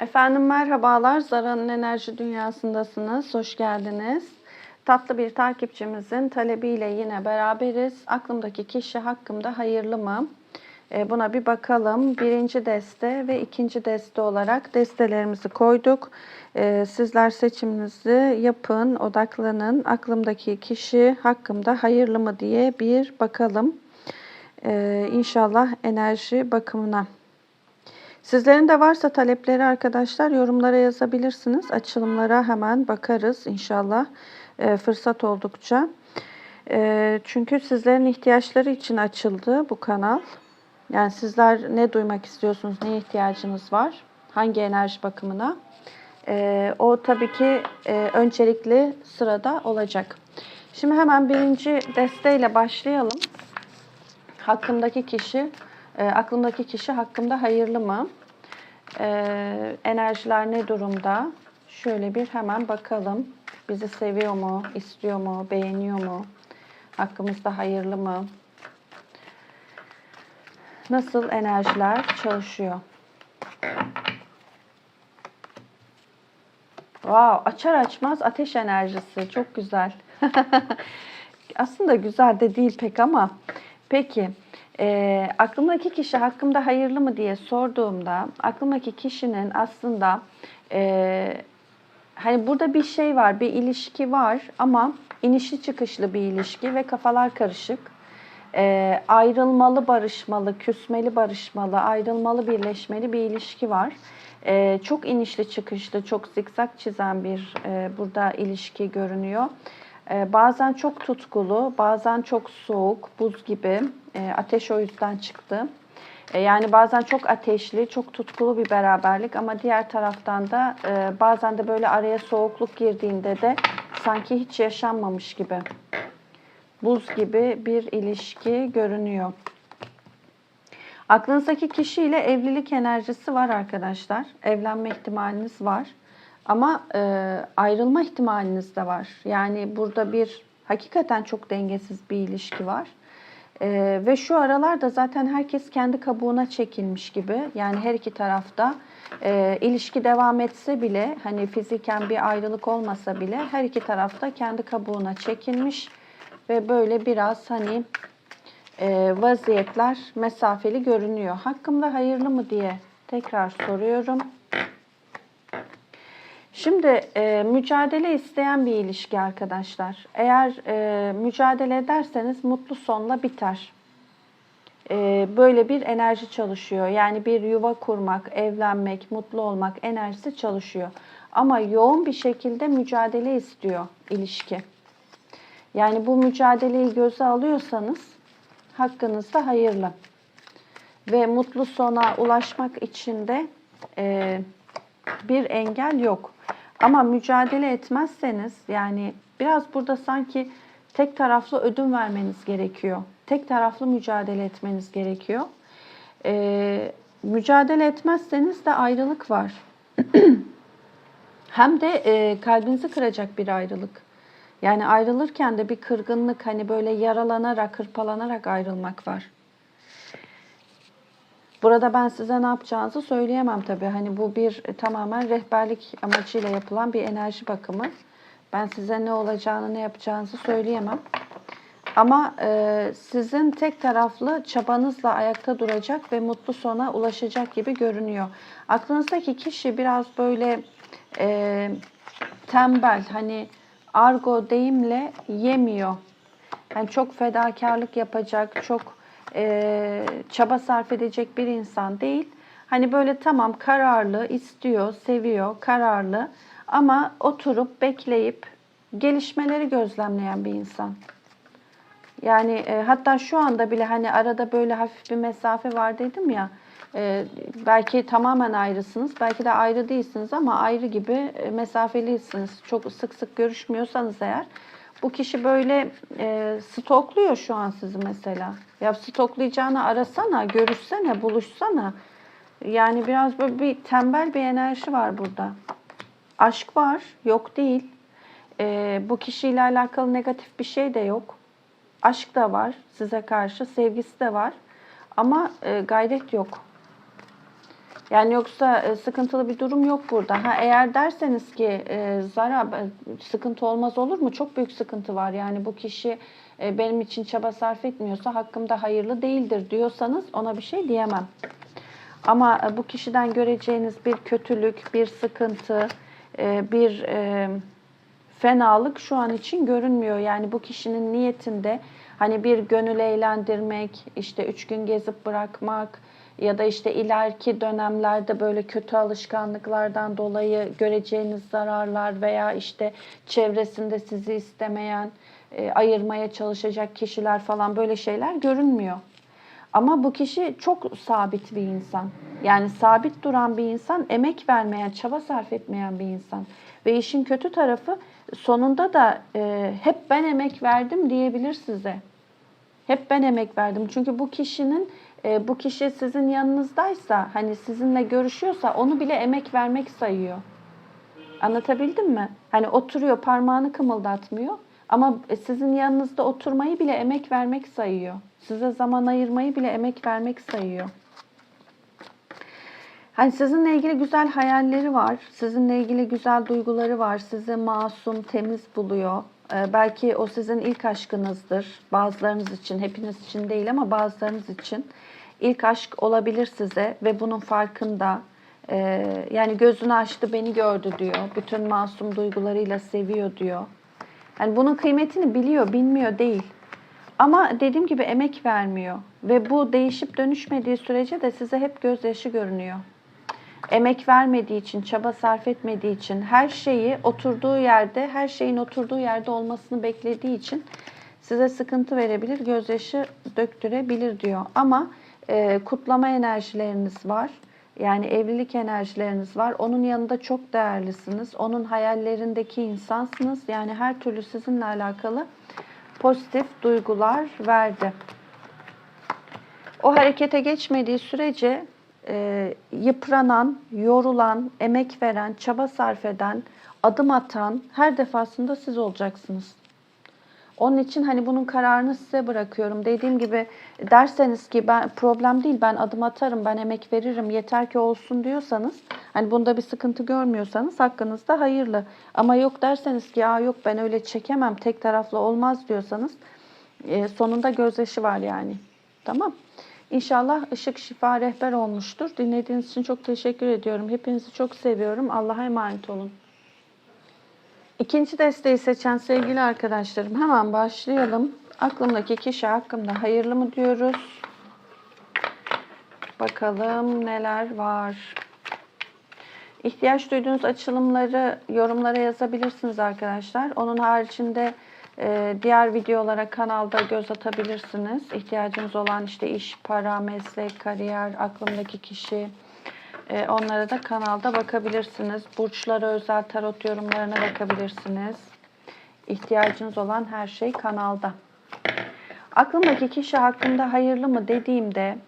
Efendim merhabalar. Zara'nın enerji dünyasındasınız. Hoş geldiniz. Tatlı bir takipçimizin talebiyle yine beraberiz. Aklımdaki kişi hakkımda hayırlı mı? E, Buna bir bakalım. Birinci deste ve ikinci deste olarak destelerimizi koyduk. E, Sizler seçiminizi yapın, odaklanın. Aklımdaki kişi hakkımda hayırlı mı diye bir bakalım. E, İnşallah enerji bakımına. Sizlerin de varsa talepleri arkadaşlar yorumlara yazabilirsiniz. Açılımlara hemen bakarız inşallah e, fırsat oldukça. E, çünkü sizlerin ihtiyaçları için açıldı bu kanal. Yani sizler ne duymak istiyorsunuz, neye ihtiyacınız var, hangi enerji bakımına? E, o tabii ki e, öncelikli sırada olacak. Şimdi hemen birinci desteğiyle başlayalım. Hakkımdaki kişi, e, aklımdaki kişi hakkımda hayırlı mı? E, enerjiler ne durumda? Şöyle bir hemen bakalım. Bizi seviyor mu, istiyor mu, beğeniyor mu? Hakkımızda hayırlı mı? Nasıl enerjiler çalışıyor? Wow, açar açmaz ateş enerjisi. Çok güzel. Aslında güzel de değil pek ama. Peki, e, aklımdaki kişi hakkımda hayırlı mı diye sorduğumda, aklımdaki kişinin aslında e, hani burada bir şey var, bir ilişki var ama inişli çıkışlı bir ilişki ve kafalar karışık. E, ayrılmalı, barışmalı, küsmeli, barışmalı, ayrılmalı, birleşmeli bir ilişki var. E, çok inişli çıkışlı, çok zikzak çizen bir e, burada ilişki görünüyor. E, bazen çok tutkulu, bazen çok soğuk, buz gibi. E, ateş o yüzden çıktı. E, yani bazen çok ateşli, çok tutkulu bir beraberlik ama diğer taraftan da e, bazen de böyle araya soğukluk girdiğinde de sanki hiç yaşanmamış gibi. Buz gibi bir ilişki görünüyor. Aklınızdaki kişiyle evlilik enerjisi var arkadaşlar. Evlenme ihtimaliniz var. Ama e, ayrılma ihtimaliniz de var. Yani burada bir hakikaten çok dengesiz bir ilişki var. E, ve şu aralarda zaten herkes kendi kabuğuna çekilmiş gibi. Yani her iki tarafta e, ilişki devam etse bile hani fiziken bir ayrılık olmasa bile her iki tarafta kendi kabuğuna çekilmiş ve böyle biraz hani e, vaziyetler mesafeli görünüyor. Hakkımda hayırlı mı diye tekrar soruyorum. Şimdi e, mücadele isteyen bir ilişki arkadaşlar. Eğer e, mücadele ederseniz mutlu sonla biter. E, böyle bir enerji çalışıyor. Yani bir yuva kurmak, evlenmek, mutlu olmak enerjisi çalışıyor. Ama yoğun bir şekilde mücadele istiyor ilişki. Yani bu mücadeleyi göze alıyorsanız hakkınızda hayırlı. Ve mutlu sona ulaşmak için de e, bir engel yok. Ama mücadele etmezseniz yani biraz burada sanki tek taraflı ödün vermeniz gerekiyor. Tek taraflı mücadele etmeniz gerekiyor. Ee, mücadele etmezseniz de ayrılık var. Hem de e, kalbinizi kıracak bir ayrılık. Yani ayrılırken de bir kırgınlık hani böyle yaralanarak, hırpalanarak ayrılmak var. Burada ben size ne yapacağınızı söyleyemem tabii. Hani bu bir e, tamamen rehberlik amacıyla yapılan bir enerji bakımı. Ben size ne olacağını, ne yapacağınızı söyleyemem. Ama e, sizin tek taraflı çabanızla ayakta duracak ve mutlu sona ulaşacak gibi görünüyor. Aklınızdaki kişi biraz böyle e, tembel, hani argo deyimle yemiyor. Yani çok fedakarlık yapacak, çok e, çaba sarf edecek bir insan değil. Hani böyle tamam kararlı, istiyor, seviyor, kararlı ama oturup bekleyip gelişmeleri gözlemleyen bir insan. Yani e, hatta şu anda bile hani arada böyle hafif bir mesafe var dedim ya. E, belki tamamen ayrısınız, belki de ayrı değilsiniz ama ayrı gibi e, mesafelisiniz. Çok sık sık görüşmüyorsanız eğer bu kişi böyle e, stokluyor şu an sizi mesela. Ya stoklayacağını arasana, görüşsene, buluşsana. Yani biraz böyle bir tembel bir enerji var burada. Aşk var, yok değil. E, bu kişiyle alakalı negatif bir şey de yok. Aşk da var size karşı, sevgisi de var. Ama e, gayret yok. Yani yoksa e, sıkıntılı bir durum yok burada. Ha eğer derseniz ki e, Zara e, sıkıntı olmaz olur mu? Çok büyük sıkıntı var. Yani bu kişi e, benim için çaba sarf etmiyorsa hakkımda hayırlı değildir diyorsanız ona bir şey diyemem. Ama e, bu kişiden göreceğiniz bir kötülük, bir sıkıntı, e, bir e, fenalık şu an için görünmüyor. Yani bu kişinin niyetinde hani bir gönül eğlendirmek, işte üç gün gezip bırakmak ya da işte ileriki dönemlerde böyle kötü alışkanlıklardan dolayı göreceğiniz zararlar veya işte çevresinde sizi istemeyen, e, ayırmaya çalışacak kişiler falan böyle şeyler görünmüyor. Ama bu kişi çok sabit bir insan. Yani sabit duran bir insan, emek vermeyen, çaba sarf etmeyen bir insan. Ve işin kötü tarafı sonunda da e, hep ben emek verdim diyebilir size. Hep ben emek verdim. Çünkü bu kişinin e, bu kişi sizin yanınızdaysa, hani sizinle görüşüyorsa onu bile emek vermek sayıyor. Anlatabildim mi? Hani oturuyor, parmağını kımıldatmıyor. Ama sizin yanınızda oturmayı bile emek vermek sayıyor. Size zaman ayırmayı bile emek vermek sayıyor. Hani sizinle ilgili güzel hayalleri var. Sizinle ilgili güzel duyguları var. Sizi masum, temiz buluyor. Ee, belki o sizin ilk aşkınızdır. Bazılarınız için, hepiniz için değil ama bazılarınız için. İlk aşk olabilir size ve bunun farkında. Ee, yani gözünü açtı, beni gördü diyor. Bütün masum duygularıyla seviyor diyor. Yani bunun kıymetini biliyor, bilmiyor değil. Ama dediğim gibi emek vermiyor. Ve bu değişip dönüşmediği sürece de size hep gözyaşı görünüyor. Emek vermediği için, çaba sarf etmediği için, her şeyi oturduğu yerde, her şeyin oturduğu yerde olmasını beklediği için size sıkıntı verebilir, gözyaşı döktürebilir diyor. Ama e, kutlama enerjileriniz var. Yani evlilik enerjileriniz var. Onun yanında çok değerlisiniz. Onun hayallerindeki insansınız. Yani her türlü sizinle alakalı pozitif duygular verdi. O harekete geçmediği sürece e, yıpranan, yorulan, emek veren, çaba sarf eden, adım atan her defasında siz olacaksınız. Onun için hani bunun kararını size bırakıyorum. Dediğim gibi derseniz ki ben problem değil ben adım atarım, ben emek veririm yeter ki olsun diyorsanız hani bunda bir sıkıntı görmüyorsanız hakkınızda hayırlı. Ama yok derseniz ki ya yok ben öyle çekemem tek taraflı olmaz diyorsanız e, sonunda gözyaşı var yani. Tamam. İnşallah ışık şifa rehber olmuştur. Dinlediğiniz için çok teşekkür ediyorum. Hepinizi çok seviyorum. Allah'a emanet olun. İkinci desteği seçen sevgili arkadaşlarım hemen başlayalım. Aklımdaki kişi hakkında hayırlı mı diyoruz? Bakalım neler var. İhtiyaç duyduğunuz açılımları yorumlara yazabilirsiniz arkadaşlar. Onun haricinde e, diğer videolara kanalda göz atabilirsiniz. İhtiyacınız olan işte iş, para, meslek, kariyer, aklımdaki kişi, e, onlara da kanalda bakabilirsiniz. Burçlara özel tarot yorumlarına bakabilirsiniz. İhtiyacınız olan her şey kanalda. Aklımdaki kişi hakkında hayırlı mı dediğimde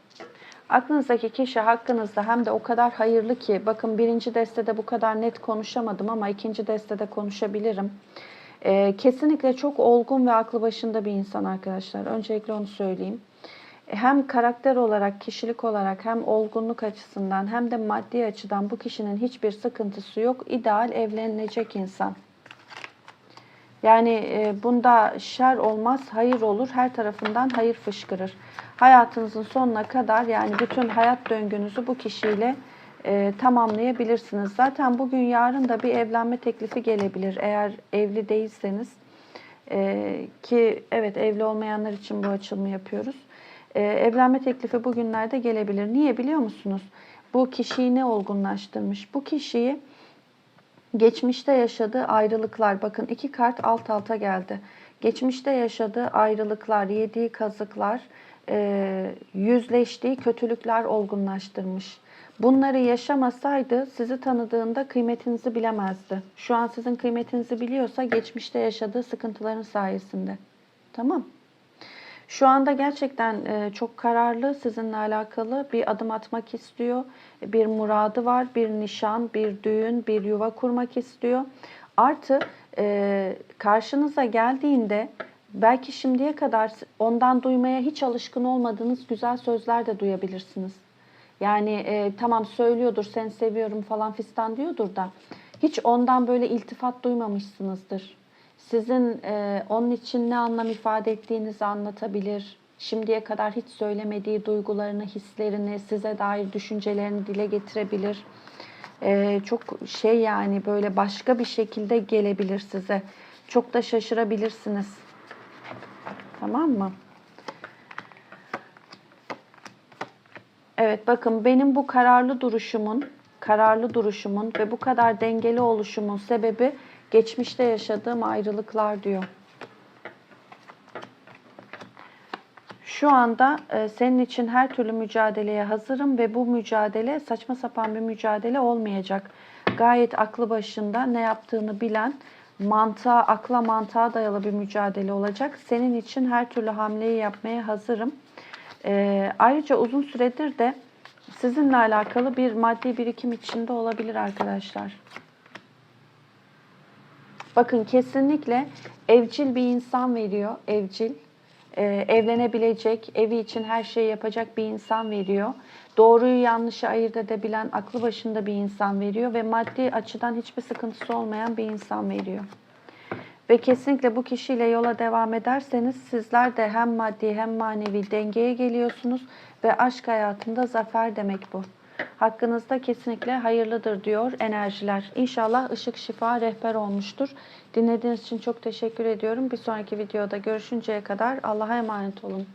aklınızdaki kişi hakkınızda hem de o kadar hayırlı ki bakın birinci destede bu kadar net konuşamadım ama ikinci destede konuşabilirim. Ee, kesinlikle çok olgun ve aklı başında bir insan arkadaşlar. Öncelikle onu söyleyeyim hem karakter olarak, kişilik olarak hem olgunluk açısından hem de maddi açıdan bu kişinin hiçbir sıkıntısı yok. İdeal evlenilecek insan. Yani e, bunda şer olmaz, hayır olur. Her tarafından hayır fışkırır. Hayatınızın sonuna kadar yani bütün hayat döngünüzü bu kişiyle e, tamamlayabilirsiniz. Zaten bugün yarın da bir evlenme teklifi gelebilir. Eğer evli değilseniz e, ki evet evli olmayanlar için bu açılımı yapıyoruz e, evlenme teklifi bugünlerde gelebilir. Niye biliyor musunuz? Bu kişiyi ne olgunlaştırmış? Bu kişiyi geçmişte yaşadığı ayrılıklar, bakın iki kart alt alta geldi. Geçmişte yaşadığı ayrılıklar, yediği kazıklar, e, yüzleştiği kötülükler olgunlaştırmış. Bunları yaşamasaydı sizi tanıdığında kıymetinizi bilemezdi. Şu an sizin kıymetinizi biliyorsa geçmişte yaşadığı sıkıntıların sayesinde. Tamam şu anda gerçekten e, çok kararlı, sizinle alakalı bir adım atmak istiyor. Bir muradı var, bir nişan, bir düğün, bir yuva kurmak istiyor. Artı e, karşınıza geldiğinde belki şimdiye kadar ondan duymaya hiç alışkın olmadığınız güzel sözler de duyabilirsiniz. Yani e, tamam söylüyordur seni seviyorum falan fistan diyordur da hiç ondan böyle iltifat duymamışsınızdır. Sizin e, onun için ne anlam ifade ettiğinizi anlatabilir. Şimdiye kadar hiç söylemediği duygularını, hislerini, size dair düşüncelerini dile getirebilir. E, çok şey yani böyle başka bir şekilde gelebilir size. Çok da şaşırabilirsiniz. Tamam mı? Evet bakın benim bu kararlı duruşumun, kararlı duruşumun ve bu kadar dengeli oluşumun sebebi geçmişte yaşadığım ayrılıklar diyor. Şu anda e, senin için her türlü mücadeleye hazırım ve bu mücadele saçma sapan bir mücadele olmayacak. Gayet aklı başında ne yaptığını bilen, mantığa, akla mantığa dayalı bir mücadele olacak. Senin için her türlü hamleyi yapmaya hazırım. E, ayrıca uzun süredir de sizinle alakalı bir maddi birikim içinde olabilir arkadaşlar. Bakın kesinlikle evcil bir insan veriyor. Evcil. Ee, evlenebilecek, evi için her şeyi yapacak bir insan veriyor. Doğruyu yanlışı ayırt edebilen, aklı başında bir insan veriyor ve maddi açıdan hiçbir sıkıntısı olmayan bir insan veriyor. Ve kesinlikle bu kişiyle yola devam ederseniz sizler de hem maddi hem manevi dengeye geliyorsunuz ve aşk hayatında zafer demek bu. Hakkınızda kesinlikle hayırlıdır diyor enerjiler. İnşallah ışık şifa rehber olmuştur. Dinlediğiniz için çok teşekkür ediyorum. Bir sonraki videoda görüşünceye kadar Allah'a emanet olun.